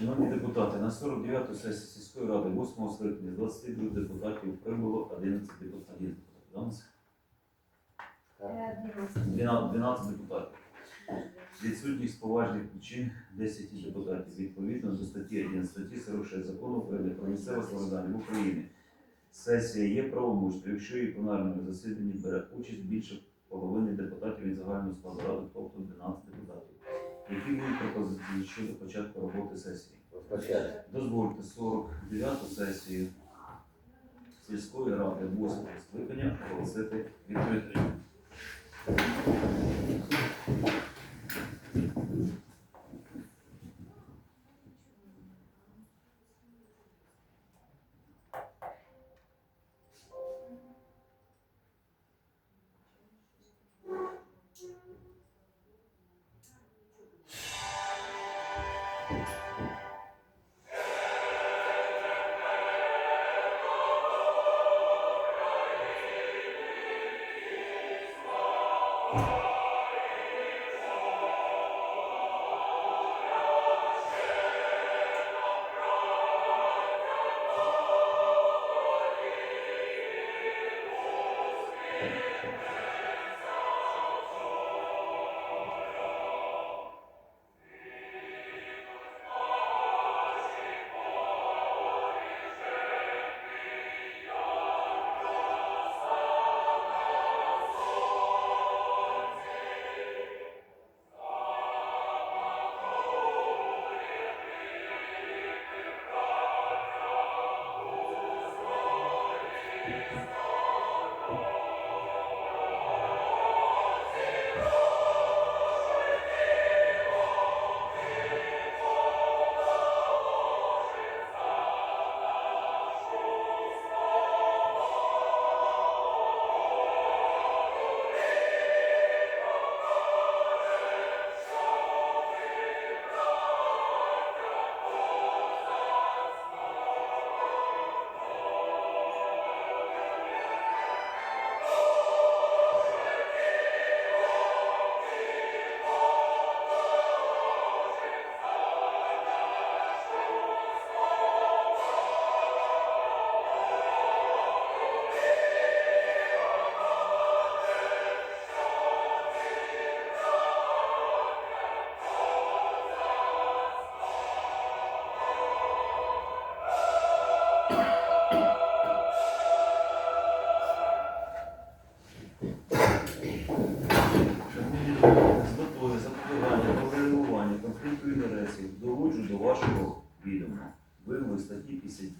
Шановні депутати, на 49-ту сесію сільської ради 8 серпня з 22 депутатів прибуло 11 депутатів. Да, 12 12 депутатів. Відсутність поважних причин 10 депутатів. Відповідно до статті 1 статті 46 закону України про місцеве самоврядування в Україні. Сесія є правомочною, якщо її пленарному засіданні бере участь більше половини депутатів від загального складу ради, тобто 12 депутатів. Які будуть пропозиції щодо початку роботи сесії? Початку. Дозвольте 49-ту сесію сільської ради 8 скликання оголосити відкритою. З метою запобігання та конфлікту інтересів доводжу до вашого відома вимоги статті 59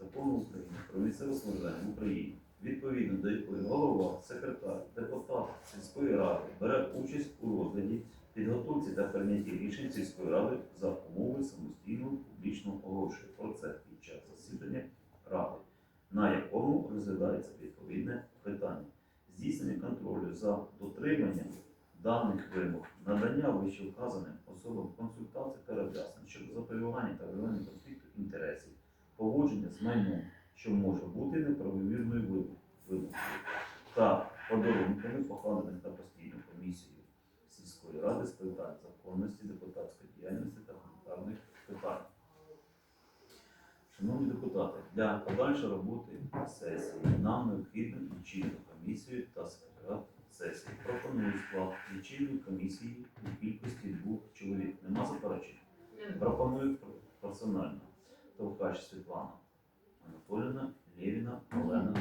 Закону України про місцеве самоврядування в Україні, відповідно до якої голова, секретар, депутат сільської ради бере участь у розгляді, підготовці та прийнятті рішень сільської ради за умови самостійного публічного оголошення про це під час засідання ради, на якому розглядається відповідне питання здійснення контролю за дотриманням даних вимог, надання вищевказаним особам консультацій та роз'яснень щодо запобігання та виявлення конфлікту інтересів, поводження з майном, що може бути неправомірною вимогою, та подарунками, покладених на постійну комісію сільської ради з питань законності, депутатської діяльності та гуманітарних питань. Шановні депутати, для подальшої роботи сесії нам необхідно лічильну комісію та секретаріат сесії. Пропоную склад лічильної комісії у кількості двох чоловік. Нема заперечень? Пропоную пр- персонально. Товкач Світлана Анатоліна, Лєвіна, Олена,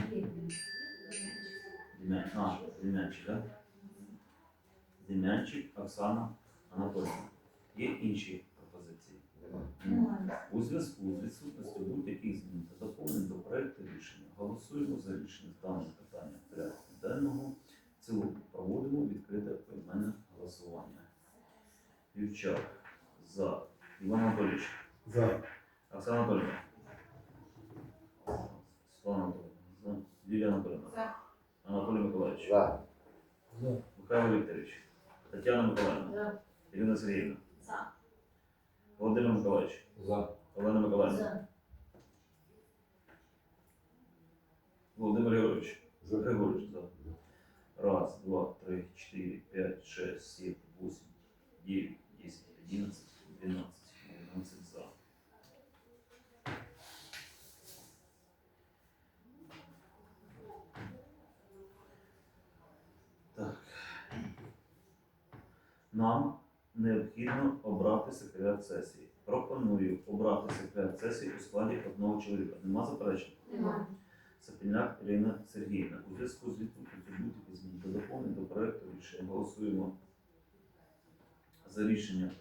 Дем'ян, а, Дем'янчик, да? Дем'янчик, Оксана Анатоліївна. Є інші? У зв'язку з відсутністю будь-яких змін та доповнень до проекту рішення голосуємо за рішення з даного питання порядку денного. В цілому проводимо відкрите поіменне голосування. Вівчар за Іван Анатолійович, За. Оксана Анатолійовна. Світлана Анатолійовна. За. Лілія Анатолійовна. За. Анатолій Миколаївич. За. Михайло Вікторович. Тетяна Миколаївна. За. Ірина Сергіївна. За. Володимир Миколаївич. За. Олена Миколаївна. За. Володимир Георгійович. За. Григорович. За. Раз, два, три, четыре, пять, шесть, семь, восемь, девять, десять, одиннадцать, двенадцать, двенадцать за. Так. Нам необхідно обрати секретаря сесії. Пропоную обрати секретаря сесії у складі одного чоловіка. Нема заперечень? Немає. Сапільняк Ірина Сергіївна. У зв'язку з будь-яких змін та доповнень до проекту рішення голосуємо за рішення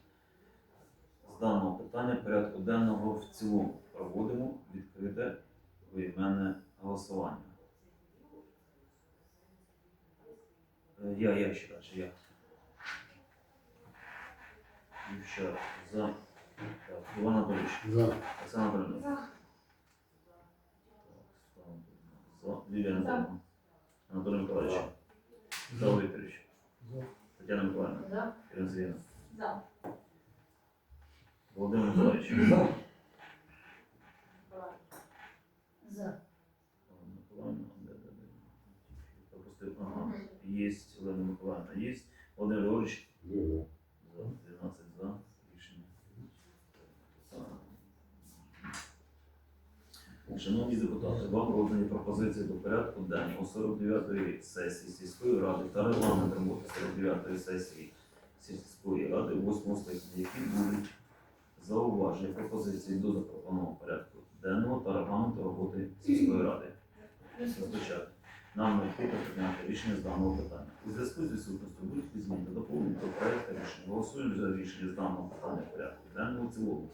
з даного питання порядку денного в цілому. Проводимо відкрите поіменне голосування. Е, Я, я ще раз, я. Дівчата, за. Так, Іван Анатолійович. За. Оксана Анатолійовна. За. За. Лілія Анатолійовна. Анатолій Миколаївич. Павло Вікторович. За. Тетяна Миколаївна. За. Ірина Сергіївна. За. Володимир Миколаївич. За. За. Есть Олена Миколаївна. Есть. Володимир Григорович. За. 12 за. Рішення. Шановні депутати, вам роздані пропозиції до порядку денного 49-ї сесії сільської ради та регламент роботи 49-ї сесії сільської ради 8 скликання, які будуть зауваження пропозиції до запропонованого порядку денного та регламенту роботи сільської ради. Розпочати. Нам необхідно прийняти рішення з даного питання. У зв'язку з відсутністю будь-яких змін та доповнень до проекту рішення голосуємо за рішення з даного питання порядку денного в цілому.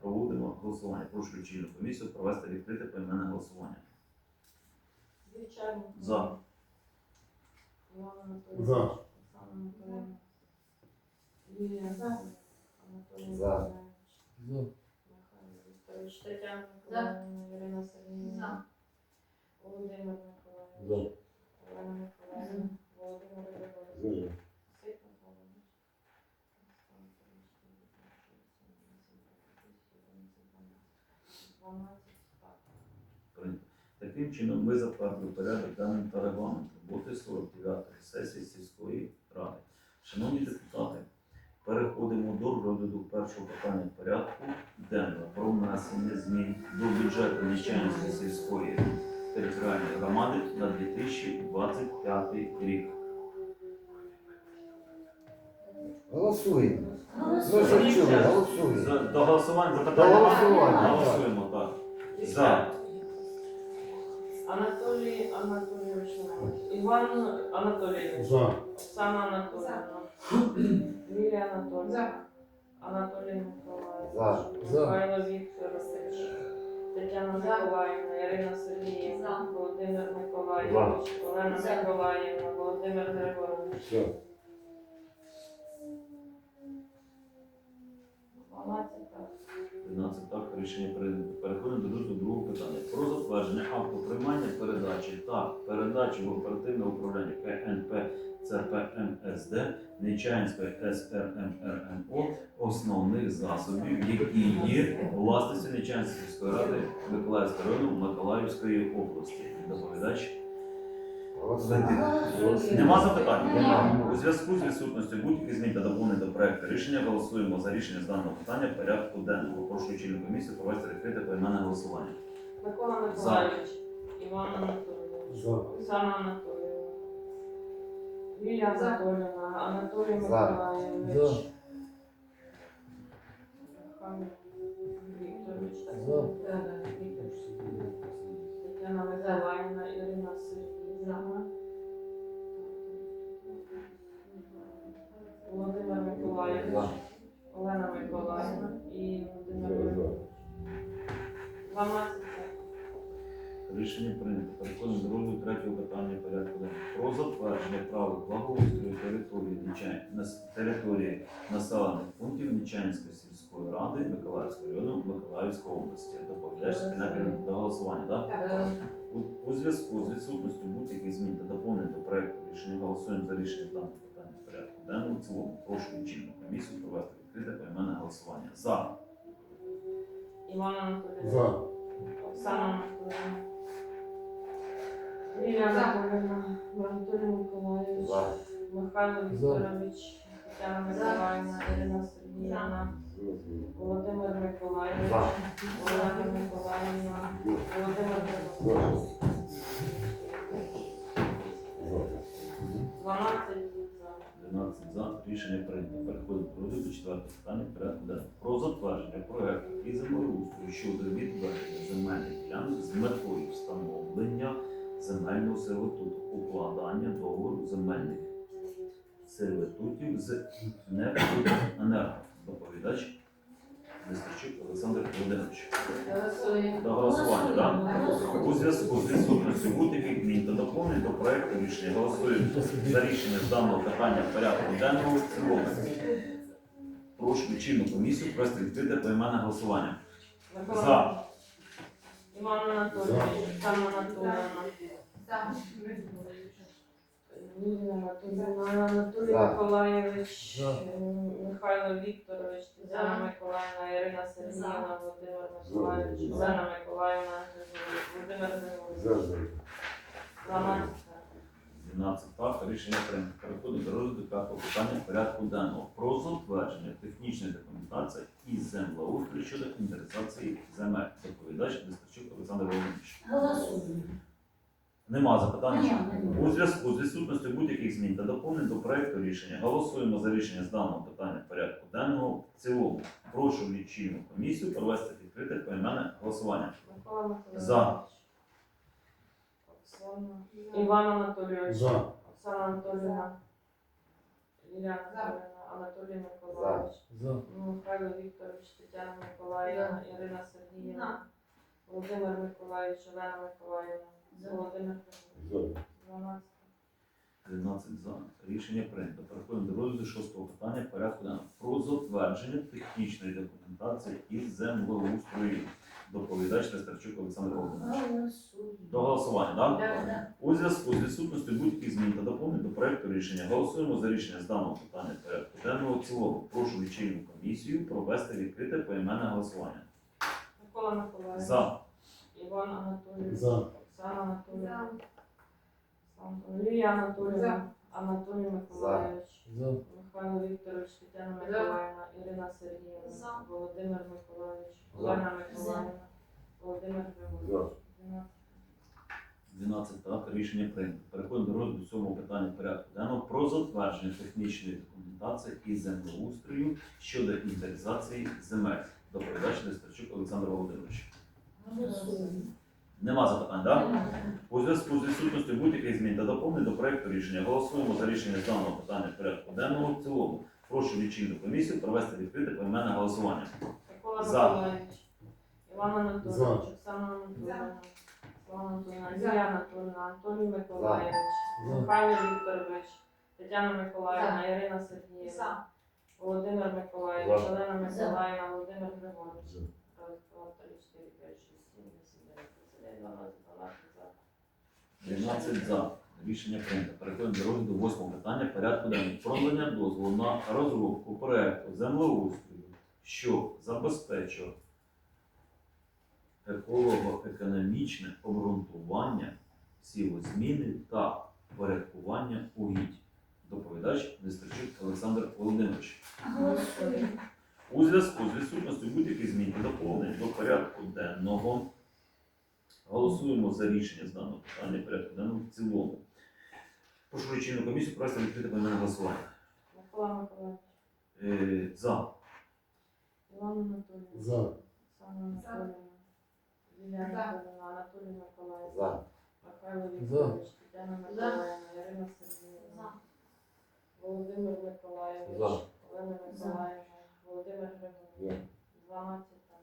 Про- Проводимо голосування. Прошу лічильну комісію провести відкрите поіменне голосування. Звичайно. За. Іван Анатолійович. За. Оксана За. Анатолій За. Миколаївич. За. Михайло Вікторович. Тетяна Миколаївна. Ірина Сергіївна. Володимир Миколаївич. Олена Миколаївна. Володимир Григорович. За. Ситник Володимир. Дванадцять. Так. Прийнято. Таким чином, ми затвердили порядок денний та регламент роботи 49-ї сесії сільської ради. Шановні депутати, переходимо до розгляду першого питання порядку денного про внесення змін до бюджету Нічайської сільської територіальної громади на 2025 рік. Голосуємо. Ну, Голосуємо. що голосуємо. За, до голосування за До голосування, так. голосуємо так. За. Анатолій Анатолійович Немович. Іван Анатолійович. За. Оксана Анатолійовна. Лілія Анатолійовна. За. Анатолій Миколаївич. За. Михайло Вікторович. Тетяна Миколаївна, Ірина Сергіївна, Володимир Миколаївич, Олена. Миколаївна, Володимир Григорович. Все. 12 так. 13 так, рішення прийнято. Переходимо до другого питання. Про затвердження акту приймання передачі та передачі в оперативне управляння КНП ЦПМСД Нечаїнської СРМРНО основних засобів, які є власністю Нечаїнської ради Миколаївського району Миколаївської області. Доповідач. Нема запитань? Нема. У зв'язку з відсутністю будь-яких змін та доповнень до проекту рішення голосуємо за рішення з даного питання в порядку денного. Прошу чільну комісію провести відкрите поіменне голосування. Микола Миколаївич, Іван Анатолійович, Оксана Анатолійовна, Лілія. Анатолійовна, Анатолій Миколаївич. Михайло Вікторович. Ради Миколаївського району Миколаївської області. Доповідаєш напрямку до голосування, так? Так. У, у зв'язку з відсутністю будь-яких змін та доповнень до проекту рішення голосуємо за рішення даного питання в порядку денного. В цілому прошу лічильну комісію провести відкрите поіменне голосування. За. Іван Анатолійович. За. Оксана Анатолійовна. Лілія За. Анатолійовна, Анатолій Миколаївич, За. Михайло Вікторович, Тетяна Миколаївна, Ірина Сергіївна, Володимир Миколаївич, За. Олена Миколаївна, Володимир Григорович. 12 за. 12 за. Рішення прийнято. Переходимо до розгляду четвертого питання порядку денного. Про затвердження проекту і землеустрою щодо відведення земельних ділянок з метою встановлення земельного сервітуту, укладання договору земельних сервітутів з «Енерго». Доповідач Нестерчук Олександр Володимирович. До голосування, так? У зв'язку з відсутністю будь-яких змін та доповнень до проекту рішення голосуємо за рішення з даного питання в порядку денного в цілому. Прошу лічильну комісію провести відкрите поіменне голосування. За. Іван Анатолійович, Оксана Анатолійовна. Лілія Анатолійовна, Анатолій. Миколаєвич, За. Михайло Вікторович, Тетяна Миколаївна, Ірина Сергіївна, Володимир Миколаївич. Олена Миколаївна, Володимир Григорович. За, за. 12. 12 так, рішення прийнято. Переходимо до розгляду п'ятого питання порядку денного про затвердження технічної документації із землеустрою щодо інвентаризації земель. Доповідач Дестерчук Олександр Володимирович. Голосуємо. Нема запитань? У зв'язку з відсутністю будь-яких змін та доповнень до проекту рішення голосуємо за рішення з даного питання порядку денного в цілому. Прошу лічильну комісію провести відкрите поіменне голосування. Микола Миколаївич. За. Оксана. Іван Анатолійович. За. Оксана Анатолійовна. Лілія Анатолійовна, Анатолій Миколаївич. За. Михайло Вікторович, Тетяна Миколаївна, Ірина Сергіївна, Володимир Миколаївич, Олена Миколаївна, Володимир. За. 12. 13 за. Рішення прийнято. Переходимо до розгляду шостого питання порядку денного. Про затвердження технічної документації із землеустрою. Доповідач Нестерчук Олександр Володимирович. До голосування, так? Да, да. У зв'язку з відсутністю будь-яких змін та доповнень до проекту рішення голосуємо за рішення з даного питання порядку денного в цілому. Прошу лічильну комісію провести відкрите поіменне голосування. Микола Миколаївич. За. Іван Анатолійович. За. Оксана Анатолійовна. Лілія Анатолійовна. Анатолій Миколаївич. За. Михайло Вікторович, Тетяна Миколаївна, Ірина Сергіївна, Володимир Миколаївич, Олена Миколаївна, Володимир Григорович. 12. 12 так, рішення прийнято. Переходимо до розгляду сьомого питання порядку денного про затвердження технічної документації із землеустрою щодо інвентаризації земель. Доповідач Нестерчук Олександр Володимирович. Нема запитань, так? Нема. У зв'язку з відсутністю будь-яких змін та доповнень до проекту рішення голосуємо за рішення з даного питання порядку денного в цілому. Прошу лічильну комісію провести відкрите поіменне голосування. Микола За. Миколаївич, Іван Анатолійович, Оксана Анатолійовна, Слава Анатолійовна, Анатолій Миколаївич, Михайло Вікторович, Тетяна Миколаївна, Ірина Сергіївна, За. Володимир Миколаївич, За. Олена Миколаївна, Володимир Григорович. За. Раз, два, три, чотири, п'ять, шість, 13 за. Рішення прийнято. Переходимо до розгляду восьмого питання порядку денного. Продання дозволу на розробку проекту землеустрою, що забезпечує еколого-економічне обґрунтування сівозміни та порядкування угідь. Доповідач Нестерчук Олександр Володимирович. У зв'язку з відсутністю будь-яких змін і доповнень до порядку денного голосуємо за рішення з даного питання порядку денного в цілому. Прошу лічильну комісію провести відкрите поіменне голосування. Микола Миколаївич, Е, за. Іван Анатолійович, За. Оксана Анатолійовна, Лілія Анатолій Миколаївич, За. Михайло Вікторович, Тетяна Миколаївна, Ірина Сергіївна, Володимир Миколаївич, За. Олена Миколаївна, Володимир Григорович. 12 так.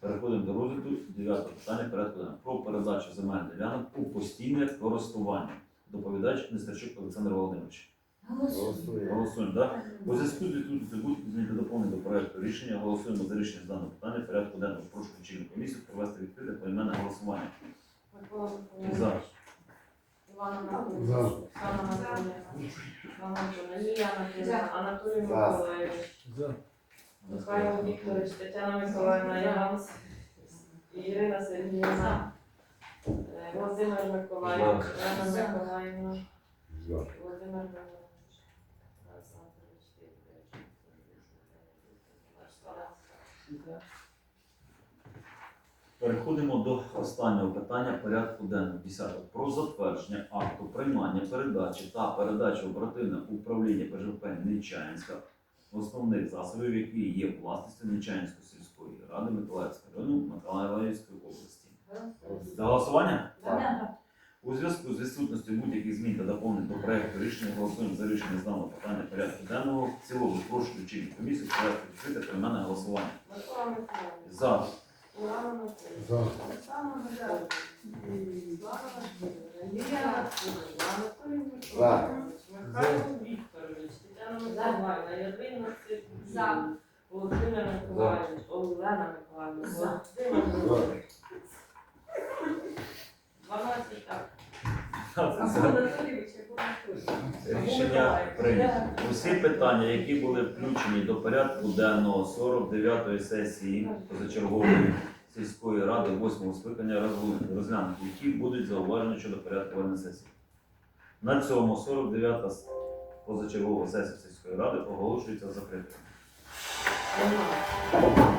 Переходимо до розгляду дев'ятого питання порядку. Про передачу земельних ділянок у постійне користування. Доповідач Нестерчук Олександр Володимирович. Голосуємо. Голосуємо. Так? У зв'язку з відсутністю змін та доповнень до проекту рішення голосуємо за рішення з даного питання порядку денного. Прошу лічильну комісію провести відкрите поіменне голосування. За. Іван Анатолійович. Оксана Анатолійовна. Іван Лілія Анатолійовна. Анатолій. Миколаївич. Михайло Вікторович, Тетяна Миколаївна, Іван Ірина Сергіївна. Володимир Миколаївич, Олена Миколаївна. За. Володимир десять, одинадцять, дванадцять. Переходимо до останнього питання порядку денного 10. Про затвердження акту приймання, передачі та передачі оперативне управління ПЖП Нечаїнська основних засобів, які є власністю Нечаїнської сільської ради Миколаївського району Миколаївської області. За голосування? Да. У зв'язку з відсутністю будь-яких змін та доповнень до проекту рішення голосуємо за рішення з даного питання порядку денного. В цілому прошу включити комісію в порядку відкрите прийменне голосування. Микола Миколаївич. За. Анатоліївна. За. Оксана Григорівна. Світлана Васильівна. Юлія Васильівна. Анатолій За. Миколаївич. Михайло Вікторович. Тетяна Миколаївна. Ірина Сергіївна. За. Володимир Миколаївич. Олена Миколаївна. Володимир Григорович. 12 так. Рішення прийнято. Усі питання, які були включені до порядку денного 49-ї сесії позачергової сільської ради 8 скликання розглянуті, які будуть зауважені щодо порядку денної сесії. На цьому 49-та позачергова сесія сільської ради оголошується закритою. 되는 것 같아요.